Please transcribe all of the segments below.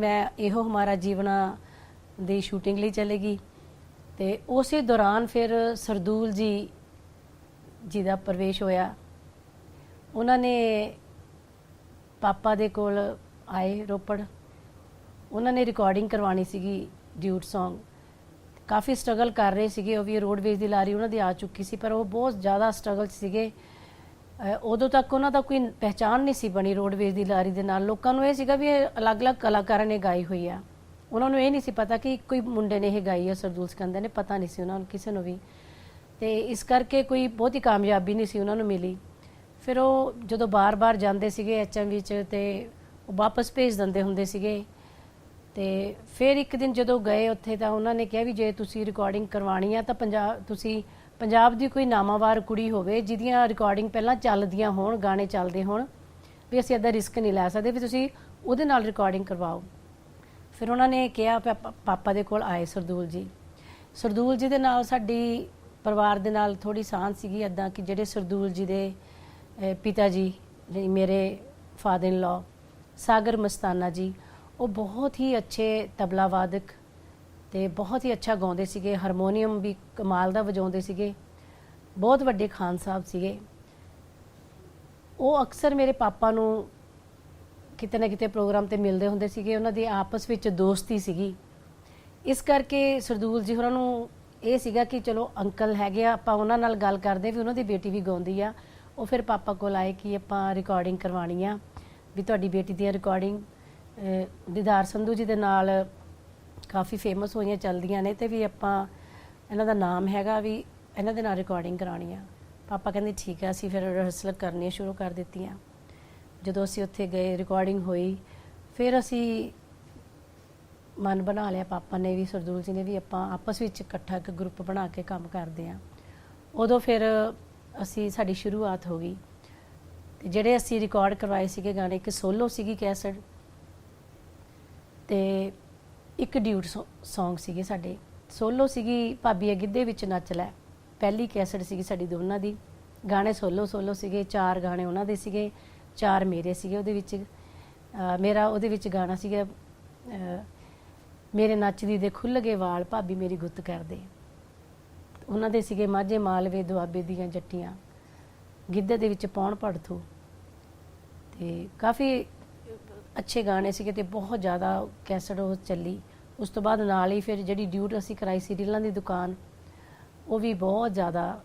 ਮੈਂ ਇਹੋ ਹਮਾਰਾ ਜੀਵਨਾ ਦੀ ਸ਼ੂਟਿੰਗ ਲਈ ਚਲੇਗੀ। ਤੇ ਉਸੇ ਦੌਰਾਨ ਫਿਰ ਸਰਦੂਲ ਜੀ ਜੀ ਦਾ ਪ੍ਰਵੇਸ਼ ਹੋਇਆ। ਉਹਨਾਂ ਨੇ ਪਾਪਾ ਦੇ ਕੋਲ ਆਏ ਰੋਪੜ। ਉਹਨਾਂ ਨੇ ਰਿਕਾਰਡਿੰਗ ਕਰਵਾਉਣੀ ਸੀਗੀ ਡਿਊਟ Song ਕਾਫੀ ਸਟਰਗਲ ਕਰ ਰਹੇ ਸੀਗੇ, ਉਹ ਵੀ ਰੋਡਵੇਜ਼ ਦੀ ਲਾਰੀ ਉਹਨਾਂ ਦੀ ਆ ਚੁੱਕੀ ਸੀ, ਪਰ ਉਹ ਬਹੁਤ ਜ਼ਿਆਦਾ ਸਟਰਗਲ 'ਚ ਸੀਗੇ। ਅਹ ਉਦੋਂ ਤੱਕ ਉਹਨਾਂ ਦਾ ਕੋਈ ਪਹਿਚਾਣ ਨਹੀਂ ਸੀ ਬਣੀ ਰੋਡਵੇਜ਼ ਦੀ ਲਾਰੀ ਦੇ ਨਾਲ। ਲੋਕਾਂ ਨੂੰ ਇਹ ਸੀਗਾ ਵੀ ਇਹ ਅਲੱਗ-ਅਲੱਗ ਕਲਾਕਾਰਾਂ ਨੇ ਗਾਈ ਹੋਈ ਆ। ਉਹਨਾਂ ਨੂੰ ਇਹ ਨਹੀਂ ਸੀ ਪਤਾ ਕਿ ਕੋਈ ਮੁੰਡੇ ਨੇ ਇਹ ਗਾਈ ਆ, ਸਰਦੂਲ ਸਿਕੰਦਰ ਨੇ, ਪਤਾ ਨਹੀਂ ਸੀ ਉਹਨਾਂ ਨੂੰ, ਕਿਸੇ ਨੂੰ ਵੀ। ਤੇ ਇਸ ਕਰਕੇ ਕੋਈ ਬਹੁਤੀ ਕਾਮਯਾਬੀ ਨਹੀਂ ਸੀ ਉਹਨਾਂ ਨੂੰ ਮਿਲੀ। ਫਿਰ ਉਹ ਜਦੋਂ ਬਾਰ-ਬਾਰ ਜਾਂਦੇ ਸੀਗੇ ਐਚਐਮਵੀ ਚ ਤੇ ਉਹ ਵਾਪਸ ਭੇਜ ਦਿੰਦੇ ਹੁੰਦੇ ਸੀਗੇ। ਤੇ ਫਿਰ ਇੱਕ ਦਿਨ ਜਦੋਂ ਗਏ ਉੱਥੇ ਤਾਂ ਉਹਨਾਂ ਨੇ ਕਿਹਾ ਵੀ ਜੇ ਤੁਸੀਂ ਰਿਕਾਰਡਿੰਗ ਕਰਵਾਉਣੀ ਆ ਤਾਂ ਪੰਜਾਬ ਤੁਸੀਂ ਪੰਜਾਬ ਦੀ ਕੋਈ ਨਾਮਾਵਾਰ ਕੁੜੀ ਹੋਵੇ, ਜਿਹਦੀਆਂ ਰਿਕਾਰਡਿੰਗ ਪਹਿਲਾਂ ਚੱਲਦੀਆਂ ਹੋਣ, ਗਾਣੇ ਚੱਲਦੇ ਹੋਣ, ਵੀ ਅਸੀਂ ਅੱਦਾ ਰਿਸਕ ਨਹੀਂ ਲੈ ਸਕਦੇ, ਵੀ ਤੁਸੀਂ ਉਹਦੇ ਨਾਲ ਰਿਕਾਰਡਿੰਗ ਕਰਵਾਓ। ਫਿਰ ਉਹਨਾਂ ਨੇ ਕਿਹਾ ਪਾਪਾ- ਪਾਪਾ ਦੇ ਕੋਲ ਆਏ ਸਰਦੂਲ ਜੀ। ਸਰਦੂਲ ਜੀ ਦੇ ਨਾਲ ਸਾਡੀ ਪਰਿਵਾਰ ਦੇ ਨਾਲ ਥੋੜੀ ਸਾਂਝ ਸੀਗੀ ਅੱਦਾਂ ਕਿ ਜਿਹੜੇ ਸਰਦੂਲ ਜੀ ਦੇ ਪਿਤਾ ਜੀ ਮੇਰੇ ਫਾਦਰ ਇਨ ਲਾ ਸਾਗਰ ਮਸਤਾਨਾ ਜੀ, ਉਹ ਬਹੁਤ ਹੀ ਅੱਛੇ ਤਬਲਾ ਵਾਦਕ ਤੇ ਬਹੁਤ ਹੀ ਅੱਛਾ ਗਾਉਂਦੇ ਸੀਗੇ, ਹਾਰਮੋਨੀਅਮ ਵੀ ਕਮਾਲ ਦਾ ਵਜਾਉਂਦੇ ਸੀਗੇ, ਬਹੁਤ ਵੱਡੇ ਖਾਨ ਸਾਹਿਬ ਸੀਗੇ। ਉਹ ਅਕਸਰ ਮੇਰੇ ਪਾਪਾ ਨੂੰ ਕਿਤੇ ਨਾ ਕਿਤੇ ਪ੍ਰੋਗਰਾਮ ਤੇ ਮਿਲਦੇ ਹੁੰਦੇ ਸੀਗੇ, ਉਹਨਾਂ ਦੀ ਆਪਸ ਵਿੱਚ ਦੋਸਤੀ ਸੀਗੀ। ਇਸ ਕਰਕੇ ਸਰਦੂਲ ਜੀ ਹੋਰਾਂ ਨੂੰ ਇਹ ਸੀਗਾ ਕਿ ਚਲੋ ਅੰਕਲ ਹੈਗੇ ਆ, ਆਪਾਂ ਉਹਨਾਂ ਨਾਲ ਗੱਲ ਕਰਦੇ ਵੀ ਉਹਨਾਂ ਦੀ ਬੇਟੀ ਵੀ ਗਾਉਂਦੀ ਆ, ਉਹ ਫਿਰ ਪਾਪਾ ਕੋਲ ਆਏ ਕਿ ਆਪਾਂ ਰਿਕਾਰਡਿੰਗ ਕਰਵਾਣੀ ਆ, ਵੀ ਤੁਹਾਡੀ ਬੇਟੀ ਦੀ ਰਿਕਾਰਡਿੰਗ ਦਿਦਾਰ ਸੰਧੂ ਜੀ ਦੇ ਨਾਲ ਕਾਫੀ ਫੇਮਸ ਹੋਈਆਂ, ਚੱਲਦੀਆਂ ਨੇ ਤੇ ਵੀ ਆਪਾਂ ਇਹਨਾਂ ਦਾ ਨਾਮ ਹੈਗਾ ਵੀ ਇਹਨਾਂ ਦੇ ਨਾਲ ਰਿਕਾਰਡਿੰਗ ਕਰਾਣੀ ਆ। ਪਾਪਾ ਕਹਿੰਦੇ ਠੀਕ ਆ, ਅਸੀਂ ਫਿਰ ਰਿਹਰਸਲ ਕਰਨੀ ਸ਼ੁਰੂ ਕਰ ਦਿੱਤੀਆਂ। ਜਦੋਂ ਅਸੀਂ ਉੱਥੇ ਗਏ ਰਿਕਾਰਡਿੰਗ ਹੋਈ, ਫਿਰ ਅਸੀਂ ਮਨ ਬਣਾ ਲਿਆ ਪਾਪਾ ਨੇ ਵੀ, ਸਰਦੂਲ ਜੀ ਨੇ ਵੀ ਆਪਾਂ ਆਪਸ ਵਿੱਚ ਇਕੱਠਾ ਇੱਕ ਗਰੁੱਪ ਬਣਾ ਕੇ ਕੰਮ ਕਰਦੇ ਆਂ। ਉਦੋਂ ਫਿਰ ਅਸੀਂ, ਸਾਡੀ ਸ਼ੁਰੂਆਤ ਹੋ ਗਈ। ਤੇ ਜਿਹੜੇ ਅਸੀਂ ਰਿਕਾਰਡ ਕਰਵਾਏ ਸੀਗੇ ਗਾਣੇ, ਇੱਕ ਸੋਲੋ ਸੀਗੀ ਕੈਸਟ ਤੇ ਇੱਕ ਡਿਊਟ Song ਸੀਗੇ ਸਾਡੇ। ਸੋਲੋ ਸੀਗੀ ਭਾਬੀ ਆ ਗਿੱਧੇ ਵਿੱਚ ਨੱਚ ਲੈ। ਪਹਿਲੀ ਕੈਸਟ ਸੀਗੀ ਸਾਡੀ ਦੋਨਾਂ ਦੀ। ਗਾਣੇ ਸੋਲੋ ਸੋਲੋ ਸੀਗੇ, ਚਾਰ ਗਾਣੇ ਉਹਨਾਂ ਦੇ ਸੀਗੇ, ਚਾਰ ਮੇਰੇ ਸੀਗੇ ਉਹਦੇ ਵਿੱਚ। ਮੇਰਾ ਉਹਦੇ ਵਿੱਚ ਗਾਣਾ ਸੀਗਾ ਮੇਰੇ ਨੱਚਦੀ ਦੇ ਖੁੱਲ ਗਏ ਵਾਲ, ਭਾਬੀ ਮੇਰੀ ਗੁੱਤ ਕਰਦੇ। ਉਹਨਾਂ ਦੇ ਸੀਗੇ ਮਾਝੇ ਮਾਲਵੇ ਦੁਆਬੇ ਦੀਆਂ ਜੱਟੀਆਂ। ਗਿੱਧੇ ਦੇ ਵਿੱਚ ਪੌਣ ਪੜਥੂ ਤੇ ਕਾਫੀ ਅੱਛੇ ਗਾਣੇ ਸੀਗੇ ਤੇ ਬਹੁਤ ਜ਼ਿਆਦਾ ਕੈਸਟ ਉਹ ਚੱਲੀ। ਉਸ ਤੋਂ ਬਾਅਦ ਨਾਲ ਹੀ ਫਿਰ ਜਿਹੜੀ ਡਿਊਟ ਅਸੀਂ ਕਰਾਈ ਸੀ ਰੀਲਾਂ ਦੀ ਦੁਕਾਨ, ਉਹ ਵੀ ਬਹੁਤ ਜ਼ਿਆਦਾ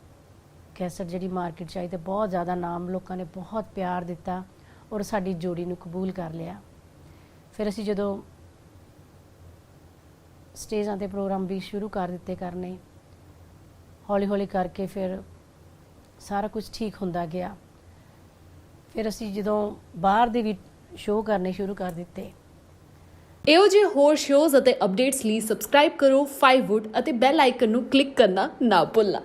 ਕੈਸਟ ਜਿਹੜੀ ਮਾਰਕੀਟ 'ਚ ਆਈ ਤੇ ਬਹੁਤ ਜ਼ਿਆਦਾ ਨਾਮ ਲੋਕਾਂ ਨੇ ਬਹੁਤ ਪਿਆਰ ਦਿੱਤਾ ਔਰ ਸਾਡੀ ਜੋੜੀ ਨੂੰ ਕਬੂਲ ਕਰ ਲਿਆ। ਫਿਰ ਅਸੀਂ ਜਦੋਂ ਸਟੇਜਾਂ ਤੇ ਪ੍ਰੋਗਰਾਮ ਵੀ ਸ਼ੁਰੂ ਕਰ ਦਿੱਤੇ ਕਰਨੇ, ਹੌਲੀ ਹੌਲੀ ਕਰਕੇ ਫਿਰ ਸਾਰਾ ਕੁਝ ਠੀਕ ਹੁੰਦਾ ਗਿਆ। ਫਿਰ ਅਸੀਂ ਜਦੋਂ ਬਾਹਰ ਦੇ ਵੀ ਸ਼ੋਅ ਕਰਨੇ ਸ਼ੁਰੂ ਕਰ ਦਿੱਤੇ। ਇਹੋ ਜਿਹੇ ਹੋਰ ਸ਼ੋਜ਼ ਅਤੇ ਅਪਡੇਟਸ ਲਈ ਸਬਸਕ੍ਰਾਈਬ ਕਰੋ 5wood ਅਤੇ ਬੈਲ ਆਈਕਨ ਨੂੰ ਕਲਿੱਕ ਕਰਨਾ ਨਾ ਭੁੱਲਣਾ।